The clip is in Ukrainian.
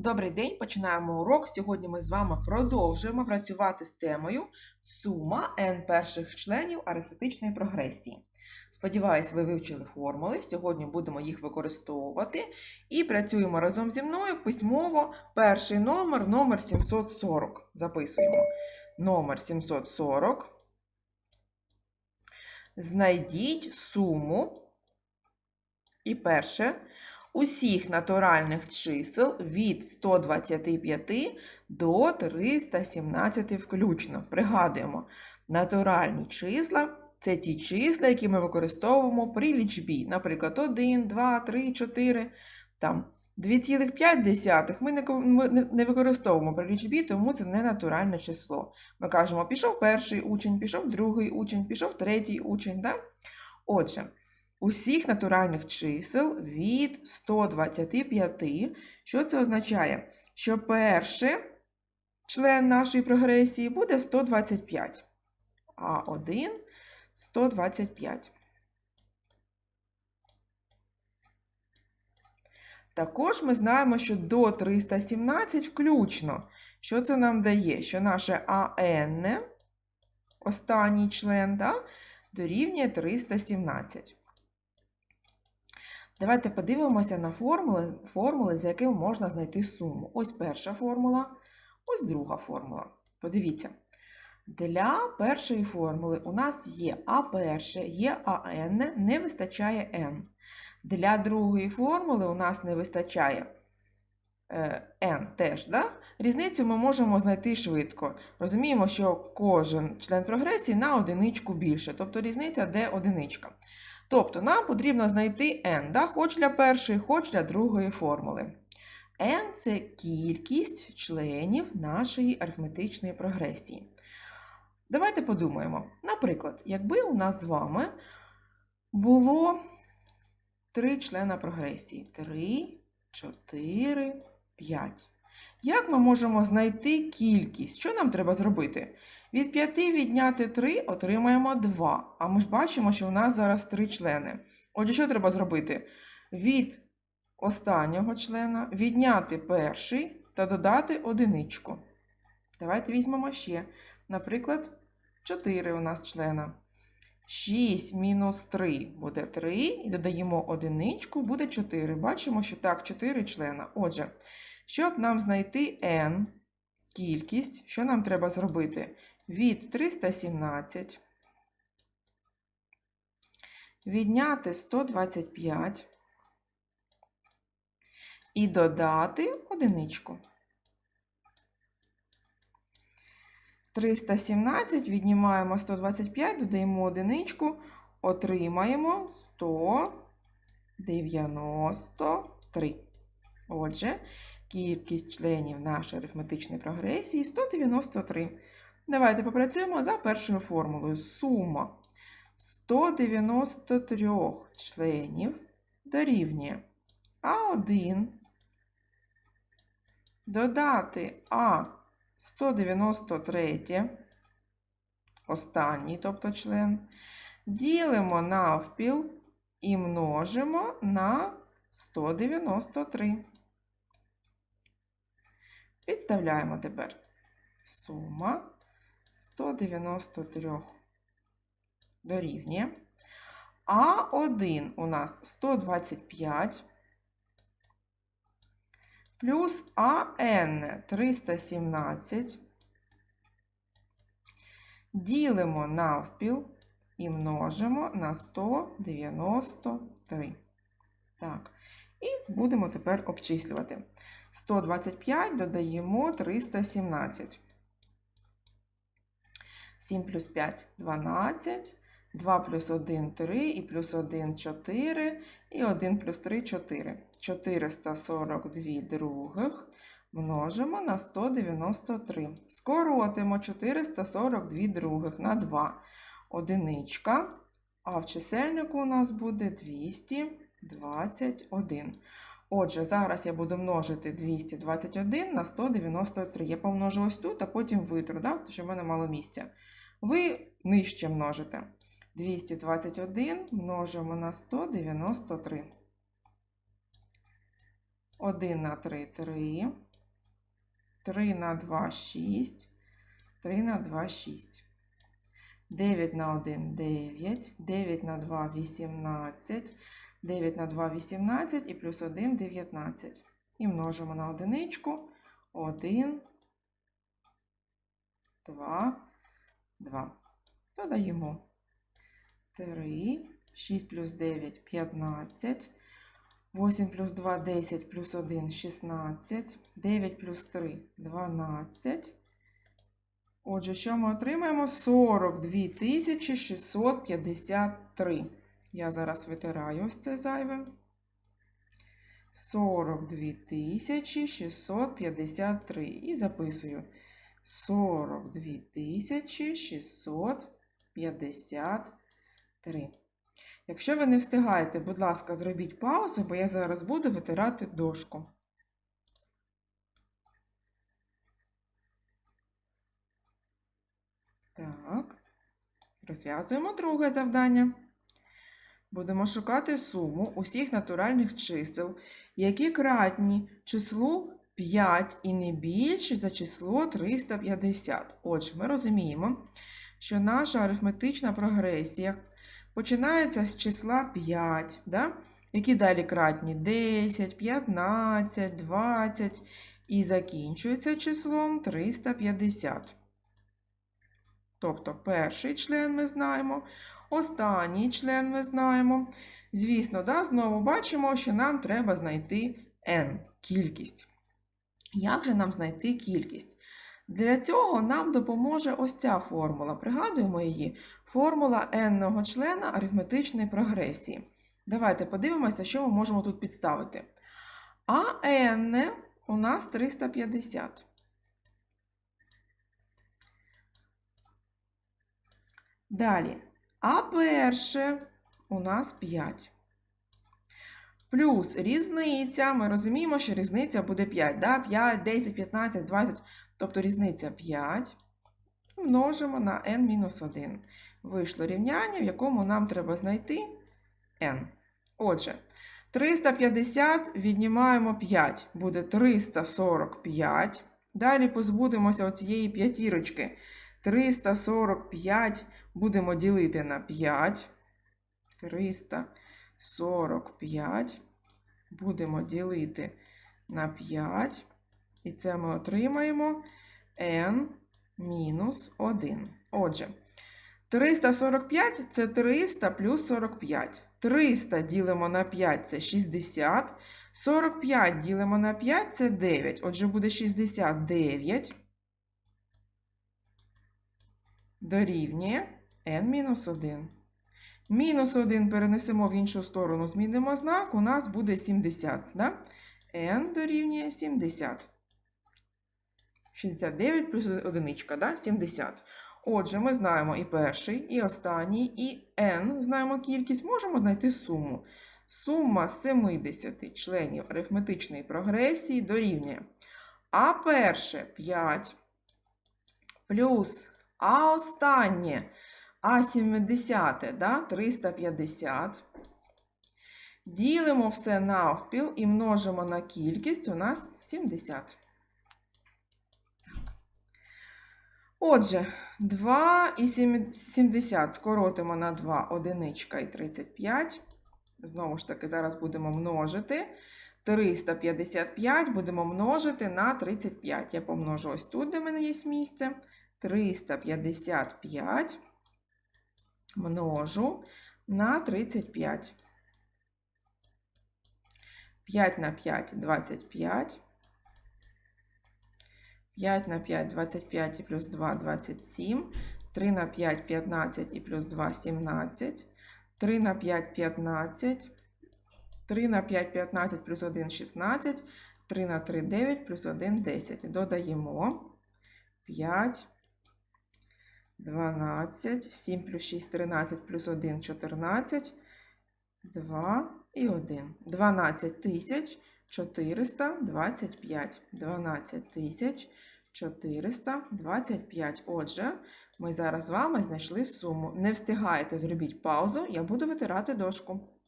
Добрий день, починаємо урок. Сьогодні ми з вами продовжуємо працювати з темою сума n перших членів арифметичної прогресії. Сподіваюсь, ви вивчили формули. Сьогодні будемо їх використовувати і працюємо разом зі мною письмово. Перший номер номер 740. Записуємо. Номер 740. Знайдіть суму. І перше усіх натуральних чисел від 125 до 317 включно. Пригадуємо, натуральні числа це ті числа, які ми використовуємо при лічбі. Наприклад, 1, 2, 3, 4, там 2,5 ми не, використовуємо при лічбі, тому це не натуральне число. Ми кажемо, пішов перший учень, пішов другий учень, пішов третій учень. Да? Отже, усіх натуральних чисел від 125. Що це означає? Що перший член нашої прогресії буде 125, а 1 125. Також ми знаємо, що до 317 включно. Що це нам дає? Що наше АН, останній член, дорівнює 317. Давайте подивимося на формули, формули, за якими можна знайти суму. Ось перша формула, ось друга формула. Подивіться. Для першої формули у нас є А перше, є АН, не вистачає N. Для другої формули у нас не вистачає е, N теж. Да? Різницю ми можемо знайти швидко. Розуміємо, що кожен член прогресії на одиничку більше, тобто різниця де одиничка. Тобто нам потрібно знайти n, да? хоч для першої, хоч для другої формули. n – це кількість членів нашої арифметичної прогресії. Давайте подумаємо. Наприклад, якби у нас з вами було три члена прогресії: 3, 4, 5. Як ми можемо знайти кількість? Що нам треба зробити? Від 5 відняти 3 отримаємо 2. А ми ж бачимо, що у нас зараз 3 члени. Отже, що треба зробити? Від останнього члена відняти перший та додати одиничку. Давайте візьмемо ще. Наприклад, 4 у нас члена. 6 мінус 3 буде 3, і додаємо одиничку, буде 4. Бачимо, що так, 4 члена. Отже, щоб нам знайти n, кількість, що нам треба зробити? Від 317 відняти 125 і додати одиничку. 317 віднімаємо 125, додаємо одиничку, отримаємо 193. Отже, кількість членів нашої арифметичної прогресії 193. Давайте попрацюємо за першою формулою. Сума 193 членів дорівнює А1 додати А 193, останній, тобто член, ділимо навпіл і множимо на 193. Підставляємо тепер сума 193 дорівнює. А1 у нас 125 плюс АН 317. Ділимо навпіл і множимо на 193. Так, і будемо тепер обчислювати. 125 додаємо 317. 7 плюс 5 12. 2 плюс 1 3 і плюс 1 4 і 1 плюс 3 4. 442 других множимо на 193. Скоротимо 442 других на 2. Одиничка. А в чисельнику у нас буде 221. Отже, зараз я буду множити 221 на 193. Я помножу ось тут, а потім витру, да? тому що в мене мало місця. Ви нижче множите. 221 множимо на 193. 1 на 3 3. 3 на 2 6. 3 на 2 6. 9 на 1 9. 9 на 2 18. 9 на 2 18 і плюс 1 19. І множимо на одиничку. 1, 2, 2. Додаємо 3, 6 плюс 9 15. 8 плюс 2 10 плюс 1 16. 9 плюс 3 12. Отже, що ми отримаємо? 42 653. Я зараз витираю ось це зайве. 42 653. І записую 42 653. Якщо ви не встигаєте, будь ласка, зробіть паузу, бо я зараз буду витирати дошку. Так, розв'язуємо друге завдання. Будемо шукати суму усіх натуральних чисел, які кратні числу 5 і не більше за число 350. Отже, ми розуміємо, що наша арифметична прогресія починається з числа 5, да? які далі кратні 10, 15, 20 і закінчується числом 350. Тобто перший член ми знаємо, останній член ми знаємо. Звісно, да, знову бачимо, що нам треба знайти n кількість. Як же нам знайти кількість? Для цього нам допоможе ось ця формула. Пригадуємо її. Формула n-ного члена арифметичної прогресії. Давайте подивимося, що ми можемо тут підставити. А n у нас 350. Далі. А перше у нас 5. Плюс різниця. Ми розуміємо, що різниця буде 5. Да? 5, 10, 15, 20. Тобто різниця 5. Множимо на n-1. Вийшло рівняння, в якому нам треба знайти n. Отже, 350 віднімаємо 5. Буде 345. Далі позбудемося оцієї п'ятірочки. 345 будемо ділити на 5. 345 будемо ділити на 5. І це ми отримаємо n мінус 1. Отже, 345 це 300 плюс 45. 300 ділимо на 5 це 60. 45 ділимо на 5 це 9. Отже, буде 69. Дорівнює n-1. Мінус 1 перенесемо в іншу сторону, змінимо знак, у нас буде 70. Да? n дорівнює 70. 69 плюс одиничка, да? 70. Отже, ми знаємо і перший, і останній, і n, знаємо кількість, можемо знайти суму. Сума 70 членів арифметичної прогресії дорівнює А перше 5 плюс А останнє А 70, да? 350. Ділимо все навпіл і множимо на кількість у нас 70. Отже, 2 і 70 скоротимо на 2 одиничка і 35. Знову ж таки, зараз будемо множити. 355 будемо множити на 35. Я помножу ось тут, де в мене є місце. 355 множу на 35. 5 на 5 25. 5 на 5 25 і плюс 2 27. 3 на 5 15 і плюс 2 17. 3 на 5 15. 3 на 5 15 плюс 1 16. 3 на 3 9 плюс 1 10. Додаємо 5. 12, 7 плюс 6 13 плюс 1 14, 2 і 1. 12 тисяч 425. 12 тисяч 425. Отже, ми зараз з вами знайшли суму. Не встигаєте, зробіть паузу, я буду витирати дошку.